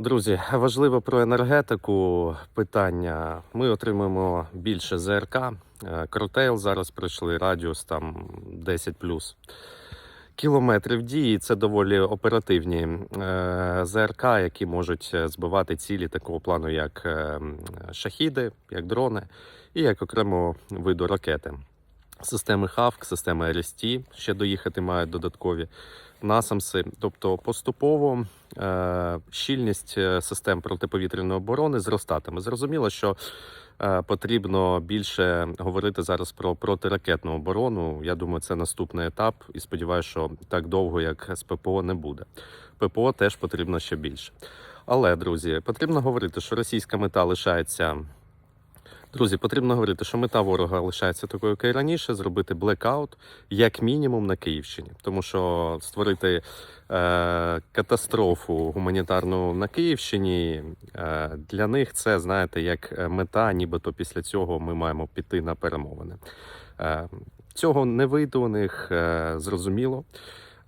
Друзі, важливо про енергетику питання. Ми отримуємо більше ЗРК. Е, Кротейл зараз пройшли радіус там 10 плюс кілометрів дії. Це доволі оперативні е, ЗРК, які можуть е, збивати цілі такого плану, як е, шахіди, як дрони і як окремо виду ракети. Системи ХАВК, системи РСТ ще доїхати мають додаткові насамси. Тобто поступово е, щільність е, систем протиповітряної оборони зростатиме. Зрозуміло, що е, потрібно більше говорити зараз про протиракетну оборону. Я думаю, це наступний етап, і сподіваюся, що так довго, як з ППО, не буде. ППО теж потрібно ще більше. Але, друзі, потрібно говорити, що російська мета лишається. Друзі, потрібно говорити, що мета ворога лишається такою, як і раніше, зробити блекаут як мінімум на Київщині, тому що створити е, катастрофу гуманітарну на Київщині е, для них це знаєте як е, мета, нібито після цього ми маємо піти на перемовини. Е, цього не вийде у них е, зрозуміло.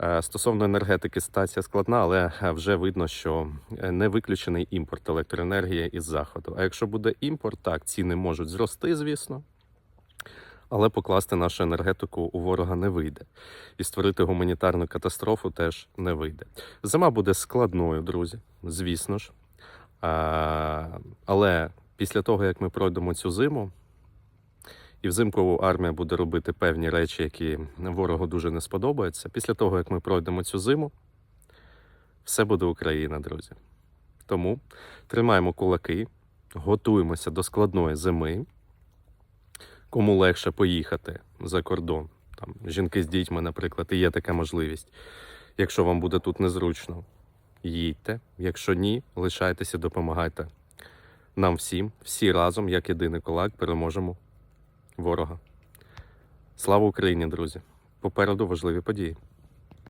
Е, Стосовно енергетики ситуація складна, але е, вже видно, що е, не виключений імпорт електроенергії із заходу. А якщо буде імпорт, так ціни можуть зрости, звісно. Але покласти нашу енергетику у ворога не вийде. І створити гуманітарну катастрофу теж не вийде. Зима буде складною, друзі, звісно ж. А, але після того, як ми пройдемо цю зиму, і взимку армія буде робити певні речі, які ворогу дуже не сподобаються. Після того, як ми пройдемо цю зиму, все буде Україна, друзі. Тому тримаємо кулаки, готуємося до складної зими. Кому легше поїхати за кордон, там жінки з дітьми, наприклад, і є така можливість. Якщо вам буде тут незручно, їдьте. Якщо ні, лишайтеся, допомагайте нам всім, всі разом, як єдиний кулак, переможемо ворога. Слава Україні, друзі! Попереду важливі події.